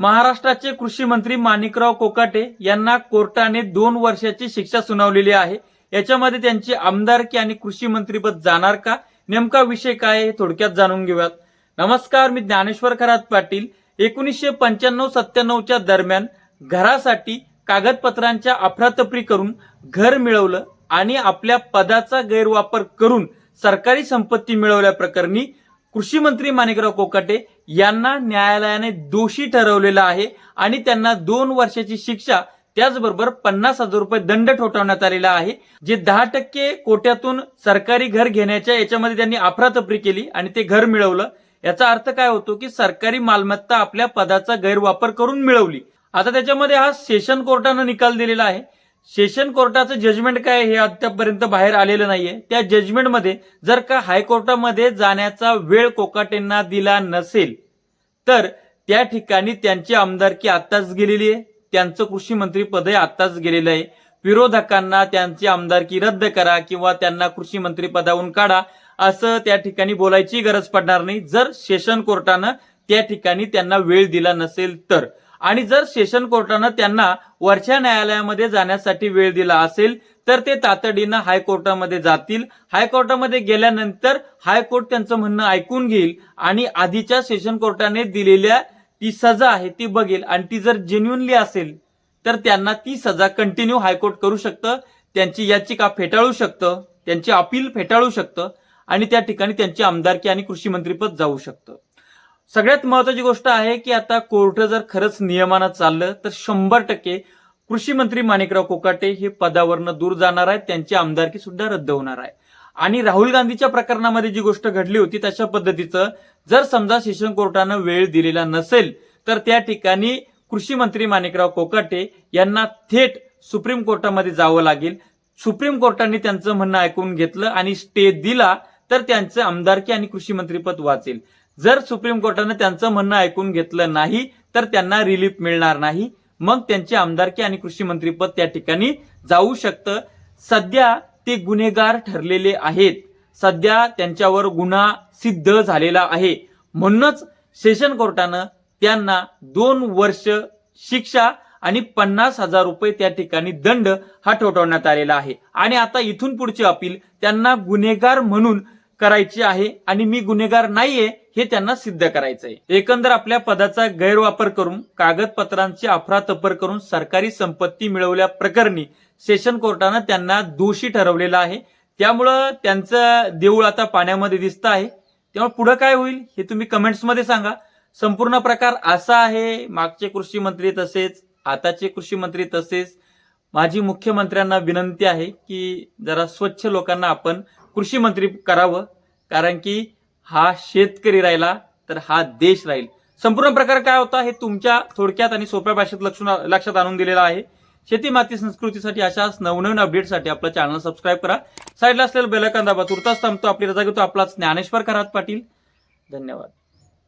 महाराष्ट्राचे कृषी मंत्री माणिकराव कोकाटे यांना कोर्टाने दोन वर्षाची शिक्षा सुनावलेली आहे. याच्यामध्ये त्यांची आमदारकी आणि कृषी मंत्रीपद जाणार का? नेमका विषय काय हे थोडक्यात जाणून घेऊयात. नमस्कार मी ज्ञानेश्वर खरात पाटील. एकोणीसशे पंच्याण्णव सत्त्याण्णवच्या दरम्यान घरासाठी कागदपत्रांच्या अफरातफरी करून घर मिळवलं आणि आपल्या पदाचा गैरवापर करून सरकारी संपत्ती मिळवल्या प्रकरणी कृषी मंत्री माणिकराव कोकाटे यांना न्यायालयाने दोषी ठरवलेलं आहे आणि त्यांना दोन वर्षाची शिक्षा त्याचबरोबर पन्नास हजार रुपये दंड ठोठावण्यात आलेला आहे जे दहा टक्के कोट्यातून सरकारी घर घेण्याच्या याच्यामध्ये त्यांनी अफरातफरी केली आणि ते घर मिळवलं. याचा अर्थ काय होतो की सरकारी मालमत्ता आपल्या पदाचा गैरवापर करून मिळवली. आता त्याच्यामध्ये हा सेशन कोर्टानं निकाल दिलेला आहे. सेशन कोर्टाचं जजमेंट काय हे अद्यापपर्यंत बाहेर आलेलं नाहीये. त्या जजमेंटमध्ये जर का हायकोर्टामध्ये जाण्याचा वेळ कोकाटेंना दिला नसेल तर त्या ठिकाणी त्यांची आमदारकी आत्ताच गेलेली आहे. त्यांचं कृषी मंत्री पदही आत्ताच गेलेलं आहे. विरोधकांना त्यांची आमदारकी रद्द करा किंवा त्यांना कृषी मंत्री पदावरून काढा असं त्या ठिकाणी बोलायची गरज पडणार नाही. जर सेशन कोर्टानं त्या ठिकाणी त्यांना वेळ दिला नसेल तर. आणि जर सेशन कोर्टानं त्यांना वरच्या न्यायालयामध्ये जाण्यासाठी वेळ दिला असेल तर ते तातडीनं हायकोर्टामध्ये जातील. हायकोर्टामध्ये गेल्यानंतर हायकोर्ट त्यांचं म्हणणं ऐकून घेईल आणि आधीच्या सेशन कोर्टाने दिलेल्या ती सजा आहे ती बघेल. आणि ती जर जेन्युनली असेल तर त्यांना ती सजा कंटिन्यू हायकोर्ट करू शकतं. त्यांची याचिका फेटाळू शकतं त्यांची अपील फेटाळू शकतं आणि त्या ठिकाणी त्यांची आमदारकी आणि कृषी मंत्रीपद जाऊ शकतं. सगळ्यात महत्वाची गोष्ट आहे की आता कोर्ट जर खरंच नियमानं चाललं तर शंभर टक्के कृषी मंत्री माणिकराव कोकाटे हे पदावरनं दूर जाणार आहेत. त्यांची आमदारकी सुद्धा रद्द होणार आहे. आणि राहुल गांधीच्या प्रकरणामध्ये जी गोष्ट घडली होती तशा पद्धतीचं जर समजा सेशन कोर्टानं वेळ दिलेला नसेल तर त्या ठिकाणी कृषी मंत्री माणिकराव कोकाटे यांना थेट सुप्रीम कोर्टामध्ये जावं लागेल. सुप्रीम कोर्टाने त्यांचं म्हणणं ऐकून घेतलं आणि स्टे दिला तर त्यांचं आमदारकी आणि कृषी मंत्रीपद वाचेल. जर सुप्रीम कोर्टानं त्यांचं म्हणणं ऐकून घेतलं नाही तर त्यांना रिलीफ मिळणार नाही. मग त्यांची आमदारकी आणि कृषी मंत्रीपद त्या ठिकाणी जाऊ शकतं. सध्या ते गुन्हेगार ठरलेले आहेत. सध्या त्यांच्यावर गुन्हा सिद्ध झालेला आहे. म्हणूनच सेशन कोर्टानं त्यांना दोन वर्ष शिक्षा आणि पन्नास हजार रुपये त्या ठिकाणी दंड हा ठोठवण्यात आलेला आहे. आणि आता इथून पुढची अपील त्यांना गुन्हेगार म्हणून करायची आहे. आणि मी गुन्हेगार नाहीये हे त्यांना सिद्ध करायचं आहे एकंदर आपल्या पदाचा गैरवापर करून कागदपत्रांची अफरातफर करून सरकारी संपत्ती मिळवल्या प्रकरणी सेशन कोर्टानं त्यांना दोषी ठरवलेलं आहे. त्यामुळं त्यांचं देऊळ आता पाण्यामध्ये दिसत आहे. त्यामुळे पुढे काय होईल हे तुम्ही कमेंट्समध्ये सांगा. संपूर्ण प्रकार असा आहे मागचे कृषी मंत्री तसेच आताचे कृषी मंत्री तसेच. माझी मुख्यमंत्र्यांना विनंती आहे की जरा स्वच्छ लोकांना आपण कृषी मंत्री करावं. कारण की हा शेतकरी राहिला तर हा देश राहील. संपूर्ण प्रकार काय होता हे तुमच्या थोडक्यात आणि सोप्या भाषेत लक्ष लक्षात आणून दिलेला आहे. शेती माती संस्कृतीसाठी अशाच नवनवीन अपडेटसाठी आपला चॅनल सबस्क्राईब करा. साईडला असलेला बेलकन दाबा तुर्तास थांबतो. आपली रजा घेतो. आपलाच ज्ञानेश्वर करात पाटील. धन्यवाद.